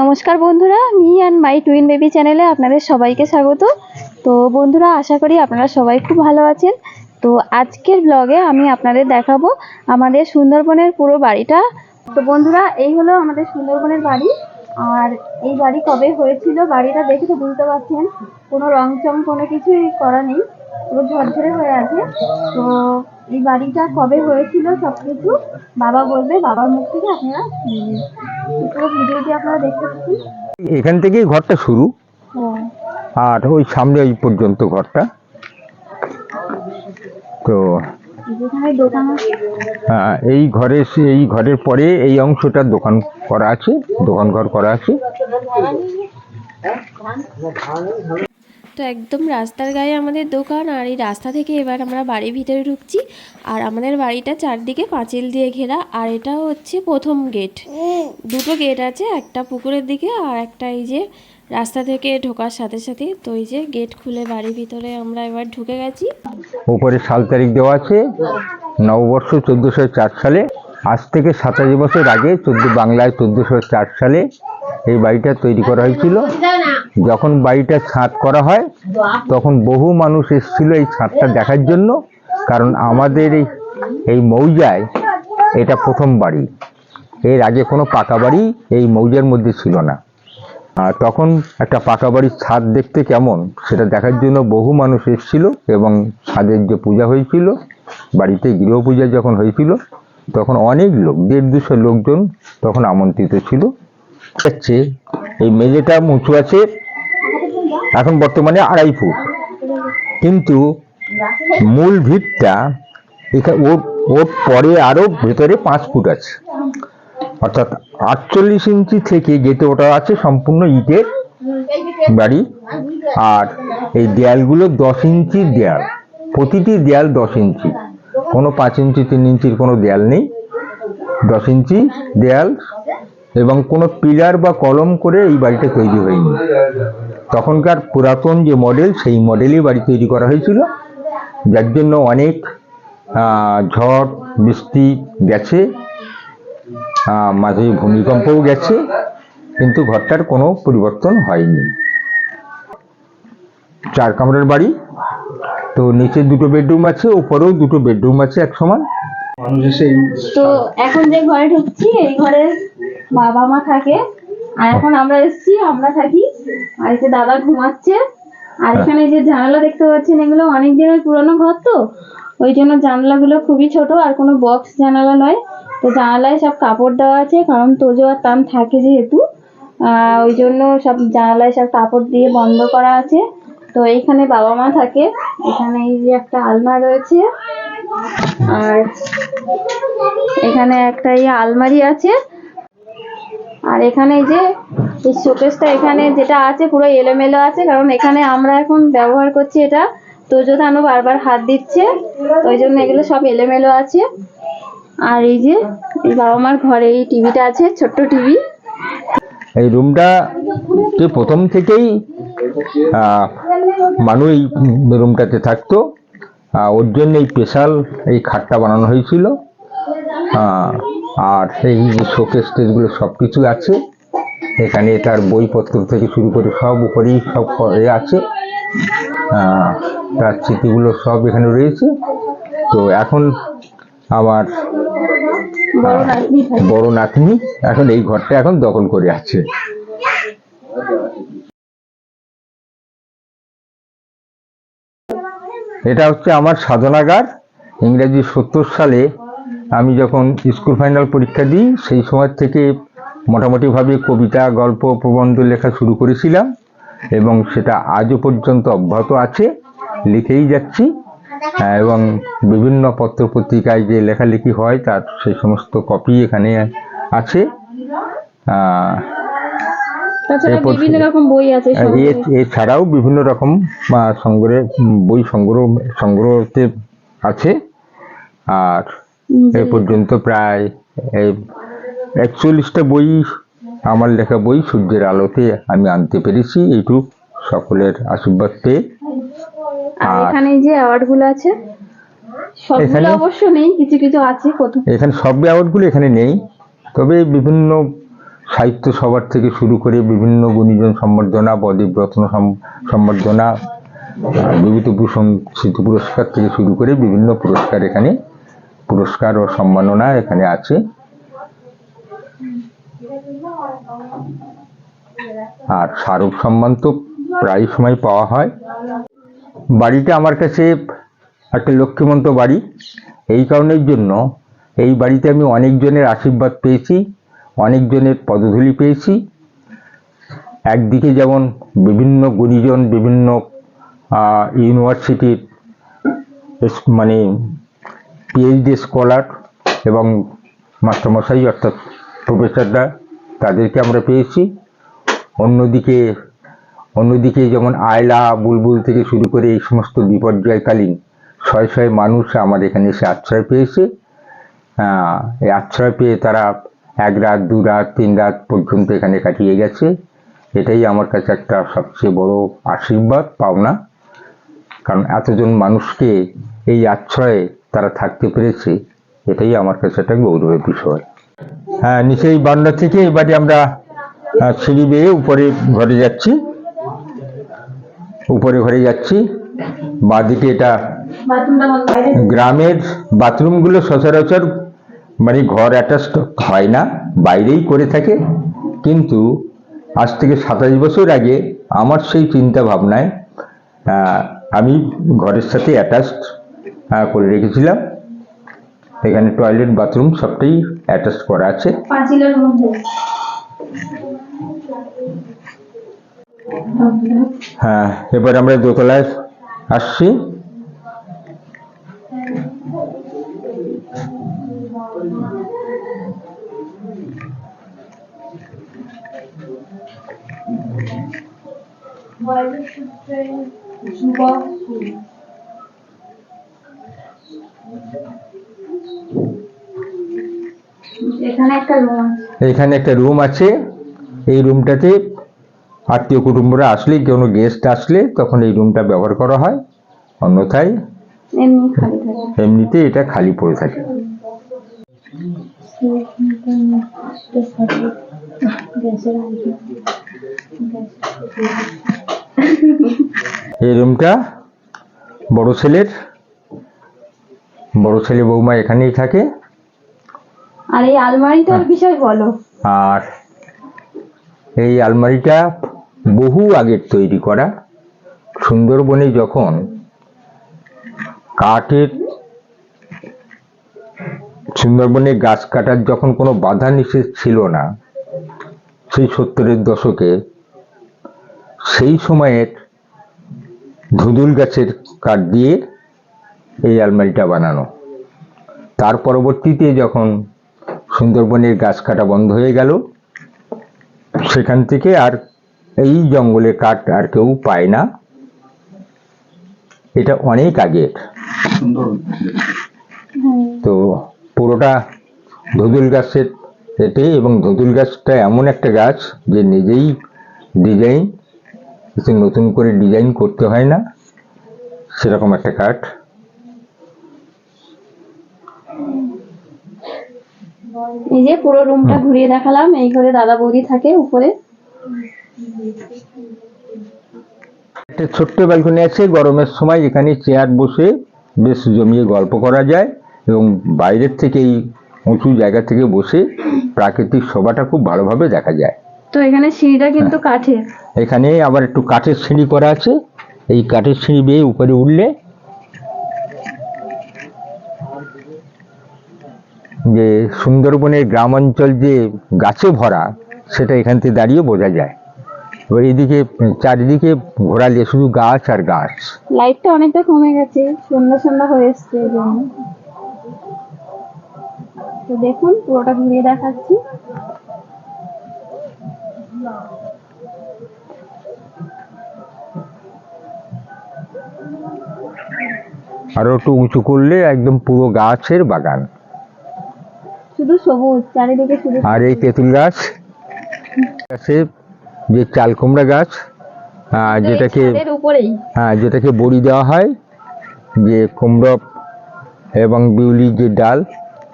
নমস্কার বন্ধুরা me and my twin baby চ্যানেলে আপনাদের সবাইকে স্বাগত। তো বন্ধুরা, আশা করি আপনারা সবাই খুব ভালো আছেন। তো আজকের ব্লগে আমি আপনাদের দেখাবো আমাদের সুন্দরবনের পুরো বাড়িটা। তো বন্ধুরা, এই হলো আমাদের সুন্দরবনের বাড়ি। আর এই বাড়ি কবে হয়েছিল, বাড়িটা দেখে তো বুঝতে পারছেন। কোনো রং চং কোনো কিছুই করা নেই। পুরো ঝরঝরে হয়ে আছে। তো এই বাড়িটা কবে হয়েছিল সব কিছু বাবা বলবে বাবার মুখ থেকে আপনারা পুরো ভিডিওটি আপনারা দেখতে থাকুন। এখান থেকেই ঘরটা শুরু। আর ওই সামনে ওই পর্যন্ত ঘরটা। তো আহ, এই ঘরে এই ঘরের পরে এই অংশটা দোকান করা আছে দোকান ঘর করা আছে। তো একদম রাস্তার গায়ে আমাদের দোকান আর এই রাস্তা থেকে এবার আমরা বাড়ির ভিতরে ঢুকছি। আর আমাদের বাড়িটা চারদিকে পাঁচিল দিয়ে ঘেরা আর এটা হচ্ছে প্রথম গেট। দুটো গেট আছে, একটা পুকুরের দিকে আর একটা এই যে রাস্তা থেকে ঢোকার সাথে সাথে। তো এই যে গেট খুলে বাড়ির ভিতরে আমরা এবার ঢুকে গেছি। উপরে সাল তারিখ দেওয়া আছে, নববর্ষ চোদ্দোশো চার সালে। আজ থেকে সাতাশ বছর আগে চোদ্দ বাংলায় চোদ্দোশো চার সালে এই বাড়িটা তৈরি করা হয়েছিল। যখন বাড়িটা ছাদ করা হয়, তখন বহু মানুষ এসেছিল এই ছাদটা দেখার জন্য, কারণ আমাদের এই এই মৌজায় এটা প্রথম বাড়ি। এর আগে কোনো পাকা বাড়ি এই মৌজার মধ্যে ছিল না। আর তখন একটা পাকা বাড়ির ছাদ দেখতে কেমন, সেটা দেখার জন্য বহু মানুষ এসেছিল এবং ছাদের যে পূজা হয়েছিল, বাড়িতে গৃহ পূজা যখন হয়েছিল, তখন অনেক লোক, দেড় দুশো লোকজন তখন আমন্ত্রিত ছিল। হচ্ছে, এই মেঝেটা উঁচু আছে, এখন বর্তমানে আড়াই ফুট। কিন্তু মূল ভিতটা এখানে ওর ওর পরে আরও ভেতরে পাঁচ ফুট আছে। অর্থাৎ আটচল্লিশ ইঞ্চি থেকে গেটে ওটা আছে সম্পূর্ণ ইটের বাড়ি। আর এই দেয়ালগুলো দশ ইঞ্চির দেয়াল। প্রতিটি দেয়াল দশ ইঞ্চি। কোনো পাঁচ ইঞ্চি, তিন ইঞ্চির কোনো দেয়াল নেই। দশ ইঞ্চি দেয়াল এবং কোনো পিলার বা কলম করে এই বাড়িটা তৈরি হয়নি। তখনকার পুরাতন যে মডেল সেই মডেলই বাড়ি তৈরি করা হয়েছিল। যার জন্য অনেক ঝড় বৃষ্টি গেছে। মাঝে ভূমিকম্পও গেছে কিন্তু ঘরটার কোনো পরিবর্তন হয়নি। চার কামরার বাড়ি তো নিচে দুটো বেডরুম আছে উপরেও দুটো বেডরুম আছে এক সমান তো এখন যে ঘরে ঢুকছি এই ঘরে বাবা মা থাকে আর এখন আমরা এসেছি আমরা থাকি আর এসে দাদা ঘুমাচ্ছে আর এখানে যে জানালা দেখতে পাচ্ছেন এগুলো অনেক দিনের পুরনো ঘর তো ওই জন্য জানালাগুলো খুবই ছোট আর কোনো বক্স জানালা নয়। তো জানালায় সব কাপড় দেওয়া আছে কারণ তোজো আর টান থাকে যেহেতু। আহ, ওই জন্য সব জানালায় সব কাপড় দিয়ে বন্ধ করা আছে। তো এইখানে বাবা মা থাকে এখানে এই যে একটা আলনা রয়েছে আর এখানে একটা এই আলমারি আছে। আর এখানে যে এই শোকেসটা এখানে যেটা আছে পুরো এলোমেলো আছে কারণ এখানে আমরা এখন ব্যবহার করছি এটা। তোজো ধানও বারবার হাত দিচ্ছে ওই জন্য এগুলো সব এলোমেলো আছে। আর এই যে এই বাবা মার ঘরে এই টিভিটা আছে ছোট্ট টিভি। এই রুমটা যে প্রথম থেকেই মানুষ এই রুমটাতে থাকতো ওর জন্য এই স্পেশাল এই খাটটা বানানো হয়েছিল। আহ, আর সেই শোকেস টেসগুলো সব কিছু আছে। এখানে তার বইপত্র থেকে শুরু করে সব উপরেই সব এ আছে। তার স্মৃতিগুলো সব এখানে রয়েছে। তো এখন আমার বড় নাতনি এখন এই ঘরটা এখন দখল করে আছে। এটা হচ্ছে আমার সাধনাগার। ইংরেজি সত্তর সালে আমি যখন স্কুল ফাইনাল পরীক্ষা দিই সেই সময় থেকে মোটামুটিভাবে কবিতা গল্প প্রবন্ধ লেখা শুরু করেছিলাম এবং সেটা আজও পর্যন্ত অব্যাহত আছে লিখেই যাচ্ছি। এবং বিভিন্ন পত্র পত্রিকায় যে লেখালেখি হয় তার সেই সমস্ত কপি এখানে আছে। এছাড়াও বিভিন্ন রকম সংগ্রহে বই সংগ্রহ সংগ্রহতে আছে। আর এই পর্যন্ত প্রায় এই একচল্লিশটা বই আমার লেখা বই সূর্যের আলোতে আমি আনতে পেরেছি এইটুক সকলের আশীর্বাদ পেয়ে। আর এখানে যে অ্যাওয়ার্ডগুলো আছে সবগুলো অবশ্য নেই কিছু কিছু আছে প্রথম এখানে সব অ্যাওয়ার্ডগুলো এখানে নেই তবে বিভিন্ন সাহিত্য সভার থেকে শুরু করে বিভিন্ন গুণীজন সম্বর্ধনা বদ্বীপ রত্ন সম্বর্ধনা বিভূতিভূষণ স্মৃতি পুরস্কার থেকে শুরু করে বিভিন্ন পুরস্কার এখানে পুরস্কার ও সম্মাননা এখানে আছে। আর স্মারক সম্মান তো প্রায় সময় পাওয়া হয়। বাড়িটা আমার কাছে একটা লক্ষ্মীমন্ত বাড়ি। এই কারণের জন্য এই বাড়িতে আমি অনেকজনের আশীর্বাদ পেয়েছি, অনেকজনের পদধূলি পেয়েছি। একদিকে যেমন বিভিন্ন গুণীজন বিভিন্ন ইউনিভার্সিটির মানে পিএইচডি স্কলার এবং মাস্টারমশাই অর্থাৎ প্রফেসররা তাদেরকে আমরা পেয়েছি। অন্যদিকে অন্যদিকে যেমন আয়লা, বুলবুল থেকে শুরু করে এই সমস্ত বিপর্যয়কালীন শয়ে শয়ে মানুষ আমার এখানে এসে আশ্রয় পেয়েছে। এই আশ্রয় পেয়ে তারা এক রাত, দু রাত, তিন রাত পর্যন্ত এখানে কাটিয়ে গেছে। এটাই আমার কাছে একটা সবচেয়ে বড় আশীর্বাদ, পাওনা। কারণ এতজন মানুষকে এই আশ্রয়ে তারা থাকতে পেরেছে, এটাই আমার কাছে একটা গৌরবের বিষয়। হ্যাঁ নিচে এই বারান্দা থেকে এবারে আমরা সিঁড়ি বেয়ে উপরে ঘরে যাচ্ছি। উপরে ঘরে যাচ্ছি। বাঁদিকে এটা গ্রামের বাথরুমগুলো সচরাচর মানে ঘর অ্যাটাচড হয় না, বাইরেই করে থাকে। কিন্তু আজ থেকে সাতাশ বছর আগে আমার সেই চিন্তা ভাবনায় আমি ঘরের সাথে অ্যাটাচড করে রেখেছিলাম। এখানে টয়লেট বাথরুম সবটাই অ্যাটাচ করা আছে। হ্যাঁ এবার আমরা দোতলায় আসছি। এখানে একটা রুম আছে। এই রুমটাতে আত্মীয় কুটুম্বরা আসলে কোনো গেস্ট আসলে তখন এই রুমটা ব্যবহার করা হয়। অন্যথায় এমনিতে এটা খালি পড়ে থাকে। এই রুমটা বড় ছেলের। বড় ছেলে বৌমা এখানেই থাকে। আর এই আলমারিটার বিষয় বলো। আর এই আলমারিটা বহু আগের তৈরি করা। সুন্দরবনে যখন কাঠের সুন্দরবনে গাছ কাটার যখন কোনো বাধা নিষেধ ছিল না সেই সত্তরের দশকে সেই সময়ের ধুদুল গাছের কাঠ দিয়ে এই আলমারিটা বানানো। তার পরবর্তীতে যখন সুন্দরবনের গাছ কাটা বন্ধ হয়ে গেল। সেখান থেকে আর এই জঙ্গলে কাঠ আর কেউ পায় না। এটা অনেক আগের। তো পুরোটা ধুদুল গাছের এতে এবং ধুদুল গাছটা এমন একটা গাছ যে নিজেই ডিজাইন কিছু নতুন করে ডিজাইন করতে হয় না। সেরকম একটা কাঠ। এই যে পুরো রুমটা ঘুরিয়ে দেখালাম এই ঘরে দাদা বৌদি থাকে উপরে। একটা ছোট্ট ব্যালকনি আছে গরমের সময় এখানে চেয়ার বসে বেশ জমিয়ে গল্প করা যায় এবং বাইরের থেকে এই উঁচু জায়গা থেকে বসে প্রাকৃতিক শোভাটা খুব ভালোভাবে দেখা যায়। তো এখানে সিঁড়িটা কিন্তু কাঠের। এখানে আবার একটু কাঠের সিঁড়ি করা আছে। এই কাঠের সিঁড়ি বেয়ে উপরে উঠলে যে সুন্দরবনের গ্রাম অঞ্চল যে গাছে ভরা সেটা এখান থেকে দাঁড়িয়ে বোঝা যায়। এবার এদিকে চারিদিকে ঘোরালে শুধু গাছ আর গাছ। লাইটটা অনেকটা কমে গেছে সন্ধ্যা সন্ধ্যা হয়ে এসছে তো দেখুন পুরোটা ঘুরিয়ে দেখাচ্ছি। আরও একটু উঁচু করলে একদম পুরো গাছের বাগান। শুধু সবুজ চারিদিকে শুধু আর এই তেঁতুল গাছ গাছে যে চাল কুমড়া গাছ যেটাকে হ্যাঁ যেটাকে বড়ি দেওয়া হয় যে কুমড়ো এবং বিউলির যে ডাল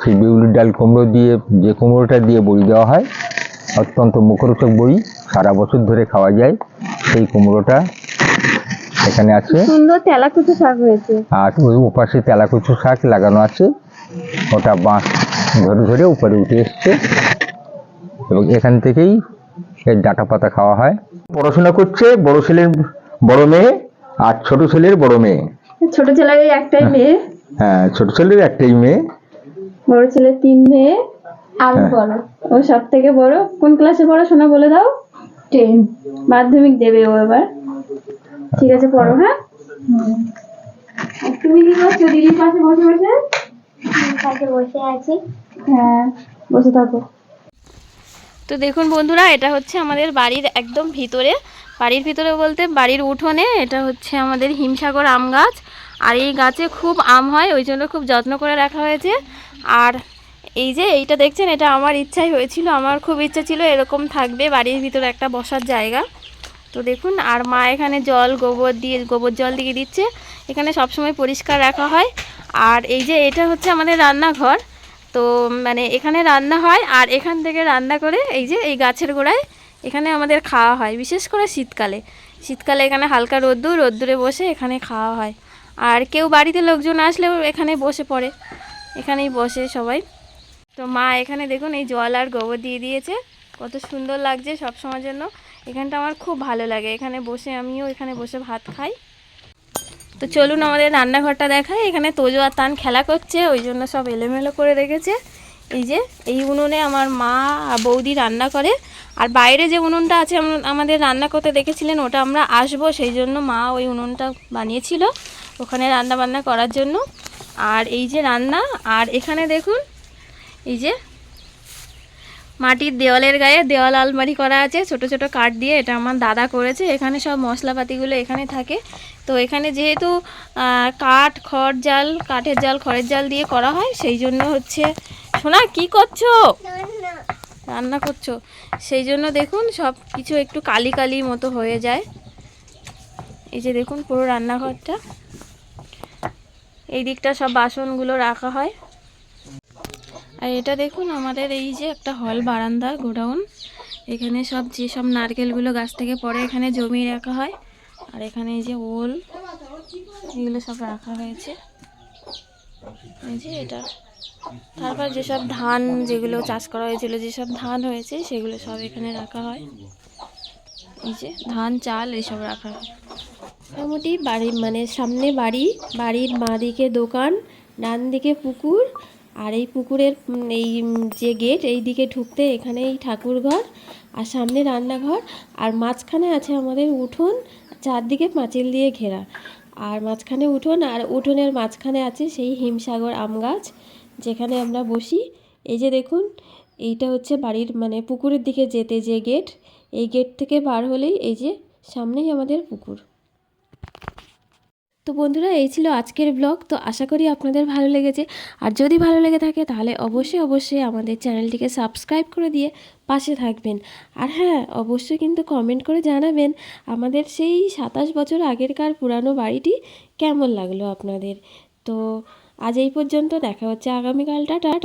সেই বিউলির ডাল কুমড়ো দিয়ে যে কুমড়োটা দিয়ে বড়ি দেওয়া হয় অত্যন্ত মুখরোচক বড়ি সারা বছর ধরে খাওয়া যায় সেই কুমড়োটা এখানে আছে। সুন্দর তেলাকুচো শাক হয়েছে। আর ওই ওপাশে তেলাকুচু শাক লাগানো আছে ওটা বাঁশ ধরে ধরে উপরে উঠে এসছে। এবং এখান থেকেই এর ডাটা পাতা খাওয়া হয়। পড়াশোনা করছে বড় ছেলের বড় মেয়ে আর ছোট ছেলের বড় মেয়ে। ছোট ছেলের একটাই মেয়ে। হ্যাঁ ছোট ছেলের একটাই মেয়ে। বড় ছেলের তিন মেয়ে। আমি হ্যাঁ। বড়। ও সব থেকে বড়। কোন ক্লাসে পড়াশোনা বলে দাও? টেন মাধ্যমিক দেবে ও এবার। ঠিক আছে পড়ো হ্যাঁ। তুমি কি করছ? দিদির পাশে বসে বসে? পাশে বসে আছি। হ্যাঁ বসে থাকো। তো দেখুন বন্ধুরা, এটা হচ্ছে আমাদের বাড়ির একদম ভিতরে। বাড়ির ভিতরে বলতে বাড়ির উঠোনে এটা হচ্ছে আমাদের হিমসাগর আম গাছ। আর এই গাছে খুব আম হয়, ওই জন্য খুব যত্ন করে রাখা হয়েছে। আর এই যে এইটা দেখছেন, এটা আমার ইচ্ছাই হয়েছিল, আমার খুব ইচ্ছা ছিল এরকম থাকবে, বাড়ির ভিতরে একটা বসার জায়গা। তো দেখুন, আর মা এখানে জল, গোবর দিয়ে, গোবর জল দিয়ে দিচ্ছে। এখানে সবসময় পরিষ্কার রাখা হয়। আর এই যে এটা হচ্ছে আমাদের রান্নাঘর। তো মানে এখানে রান্না হয় আর এখান থেকে রান্না করে এই যে এই গাছের গোড়ায় এখানে আমাদের খাওয়া হয়, বিশেষ করে শীতকালে। শীতকালে এখানে হালকা রোদ্দুর, রোদ্দুরে বসে এখানে খাওয়া হয়। আর কেউ বাড়িতে লোকজন আসলেও এখানে বসে পড়ে, এখানেই বসে সবাই। তো মা এখানে দেখুন এই জল আর গোবর দিয়ে দিয়েছে, কত সুন্দর লাগছে সব সময়ের জন্য। এখানটা আমার খুব ভালো লাগে, এখানে বসে আমিও এখানে বসে ভাত খাই। তো চলুন আমাদের রান্নাঘরটা দেখাই। এখানে তোজো আর তান খেলা করছে, ওই জন্য সব এলোমেলো করে রেখেছে। এই যে, এই উনুনে আমার মা বৌদি রান্না করে। আর বাইরে যে উনুনটা আছে আমাদের রান্না করতে দেখেছিলেন, ওটা আমরা আসব, সেই জন্য মা ওই উনুনটা বানিয়েছিল ওখানে রান্না বান্না করার জন্য। আর এই যে রান্না, আর এখানে দেখুন, এই যে মাটির দেওয়ালের গায়ে দেওয়াল আলমারি করা আছে ছোট ছোট কাঠ দিয়ে এটা আমার দাদা করেছে। এখানে সব মশলাপাতিগুলো এখানে থাকে। তো এখানে যেহেতু কাঠ খড় জাল কাঠের জাল খড়ের জাল দিয়ে করা হয় সেই জন্য হচ্ছে শোনা কি করছ? রান্না করছ? সেই জন্য দেখুন সব কিছু একটু কালি কালি মতো হয়ে যায়। এই যে দেখুন পুরো রান্নাঘরটা। এই দিকটা সব বাসনগুলো রাখা হয়। আর এটা দেখুন, আমাদের এই যে একটা হল বারান্দা, গোডাউন। এখানে সব যেসব নারকেলগুলো গাছ থেকে পড়ে এখানে জমিয়ে রাখা হয়। আর এখানে এই যে ওল, এগুলো সব রাখা হয়েছে। এই যে এটা। তারপর যেসব ধান যেগুলো চাষ করা হয়েছিল, যেসব ধান হয়েছে, সেগুলো সব এখানে রাখা হয়। এই যে ধান, চাল এইসব রাখা হয়। মোটামুটি বাড়ি মানে সামনে বাড়ি, বাড়ির বাঁ দিকে দোকান, ডান দিকে পুকুর আর এই পুকুরের এই যে গেট, এই দিকে ঢুকতে এখানে এই ঠাকুর ঘর আর সামনে রান্নাঘর আর মাঝখানে আছে আমাদের উঠোন, চারদিকে পাঁচিল দিয়ে ঘেরা। আর মাঝখানে উঠোন আর উঠোনের মাঝখানে আছে সেই হিমসাগর আম গাছ, যেখানে আমরা বসি। এই যে দেখুন, এইটা হচ্ছে বাড়ির মানে পুকুরের দিকে যেতে যে গেট, এই গেট থেকে বার হলেই এই যে সামনেই আমাদের পুকুর। তো বন্ধুরা, এই ছিল আজকের ব্লগ তো আশা করি আপনাদের ভালো লেগেছে। আর যদি ভালো লেগে থাকে, তাহলে অবশ্যই অবশ্যই আমাদের চ্যানেলটিকে সাবস্ক্রাইব করে দিয়ে পাশে থাকবেন। আর হ্যাঁ অবশ্যই কিন্তু কমেন্ট করে জানাবেন আমাদের সেই সাতাশ বছর আগেরকার পুরানো বাড়িটি কেমন লাগল আপনাদের। তো আজ এই পর্যন্ত, দেখা হচ্ছে আগামীকাল। টাটা।